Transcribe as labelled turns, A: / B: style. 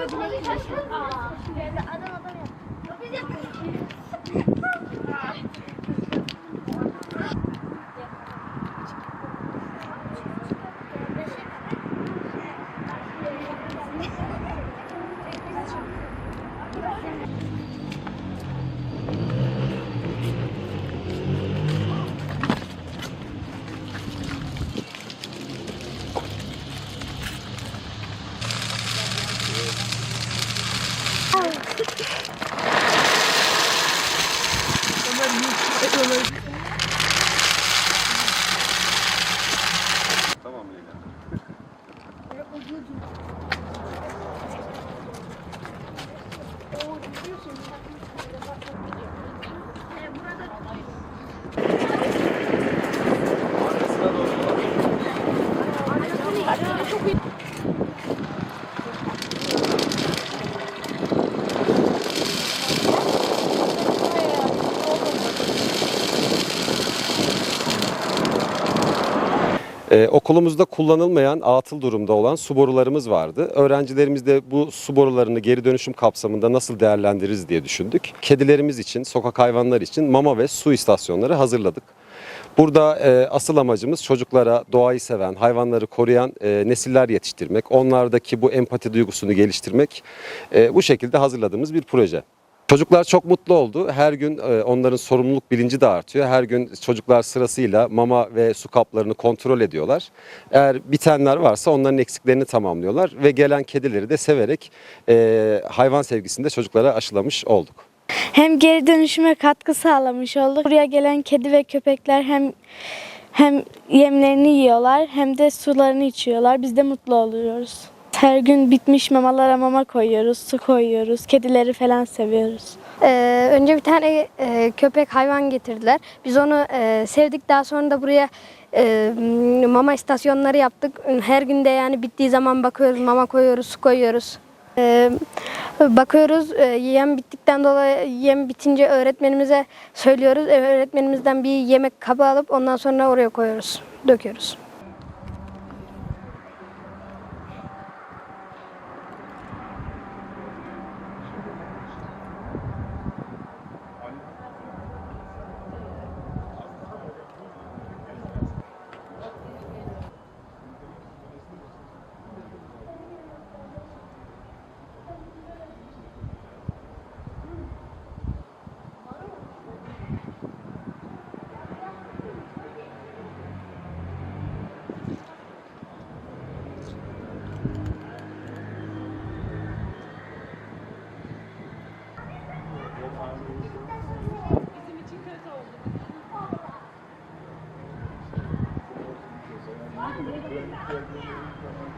A: Adam adam Tamam Leyla. Arkasına Ee, okulumuzda kullanılmayan atıl durumda olan su borularımız vardı. Öğrencilerimiz de bu su borularını geri dönüşüm kapsamında nasıl değerlendiririz diye düşündük. Kedilerimiz için, sokak hayvanlar için mama ve su istasyonları hazırladık. Burada e, asıl amacımız çocuklara doğayı seven, hayvanları koruyan e, nesiller yetiştirmek. Onlardaki bu empati duygusunu geliştirmek. E, bu şekilde hazırladığımız bir proje. Çocuklar çok mutlu oldu. Her gün e, onların sorumluluk bilinci de artıyor. Her gün çocuklar sırasıyla mama ve su kaplarını kontrol ediyorlar. Eğer bitenler varsa onların eksiklerini tamamlıyorlar ve gelen kedileri de severek e, hayvan sevgisinde çocuklara aşılamış olduk.
B: Hem geri dönüşüme katkı sağlamış olduk. Buraya gelen kedi ve köpekler hem hem yemlerini yiyorlar hem de sularını içiyorlar. Biz de mutlu oluyoruz. Her gün bitmiş mamalara mama koyuyoruz, su koyuyoruz. Kedileri falan seviyoruz.
C: Ee, önce bir tane e, köpek hayvan getirdiler. Biz onu e, sevdik. Daha sonra da buraya e, mama istasyonları yaptık. Her günde yani bittiği zaman bakıyoruz, mama koyuyoruz, su koyuyoruz. Ee, bakıyoruz e, yem bittikten dolayı yem bitince öğretmenimize söylüyoruz. Öğretmenimizden bir yemek kabı alıp ondan sonra oraya koyuyoruz, döküyoruz. pregnant